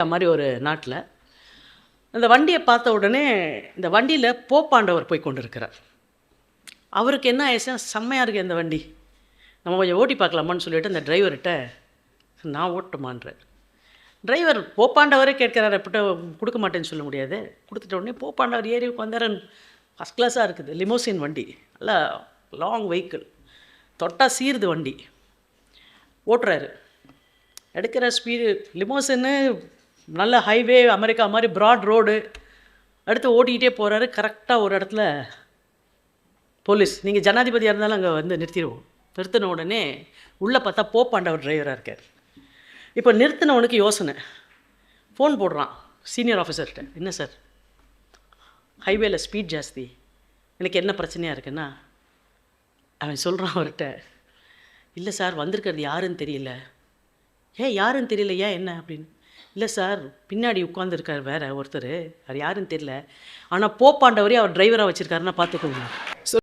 அந்த மாதிரி ஒரு நாட்டில். அந்த வண்டியை பார்த்த உடனே இந்த வண்டியில் போப்பாண்டவர் போய் கொண்டு இருக்கிறார் அவருக்கு என்ன ஆயிடுச்சுன்னா செம்மையாக இருக்குது இந்த வண்டி. நம்ம கொஞ்சம் ஓட்டி பார்க்கலாமான்னு சொல்லிட்டு அந்த டிரைவர்கிட்ட நான் ஓட்டுமான்றார் டிரைவர் போப்பாண்டவரே கேட்குறாரு அப்படி கொடுக்க மாட்டேன்னு சொல்ல முடியாது. கொடுத்துட்ட உடனே போப்பாண்டவர் ஏறி உட்காந்தாரன் ஃபஸ்ட் கிளாஸாக இருக்குது லிமோசின் வண்டி. நல்லா லாங் வெஹிக்கிள் தொட்டா சீருது வண்டி. ஓட்டுறாரு. எடுக்கிற ஸ்பீடு லிமோசின்னு நல்ல ஹைவே அமெரிக்கா மாதிரி ப்ராட் ரோடு அடுத்து ஓட்டிக்கிட்டே போகிறாரு கரெக்டாக ஒரு இடத்துல போலீஸ் நீங்கள் ஜனாதிபதியாக இருந்தாலும் அங்கே வந்து நிறுத்திடுவோம். நிறுத்தின உடனே உள்ளே பார்த்தா போப்பாண்டவர் டிரைவராக இருக்கார். இப்போ நிறுத்தினவனுக்கு யோசனை. ஃபோன் போடுறான். சீனியர் ஆஃபீஸர்கிட்ட என்ன சார் ஹைவேல ஸ்பீட் ஜாஸ்தி. எனக்கு என்ன பிரச்சனையாக இருக்குன்னா அவன் சொல்கிறான் அவர்கிட்ட இல்லை சார் வந்திருக்கிறது யாருன்னு தெரியல. ஏன் யாருன்னு தெரியல ஏன் என்ன? அப்படின்னு. இல்லை சார் பின்னாடி உட்காந்துருக்கார் வேற ஒருத்தர். அவர் யாருன்னு தெரியல. ஆனால் போப்பாண்டவரே அவர் டிரைவராக வச்சுருக்காருன்னா பார்த்துக்கோங்க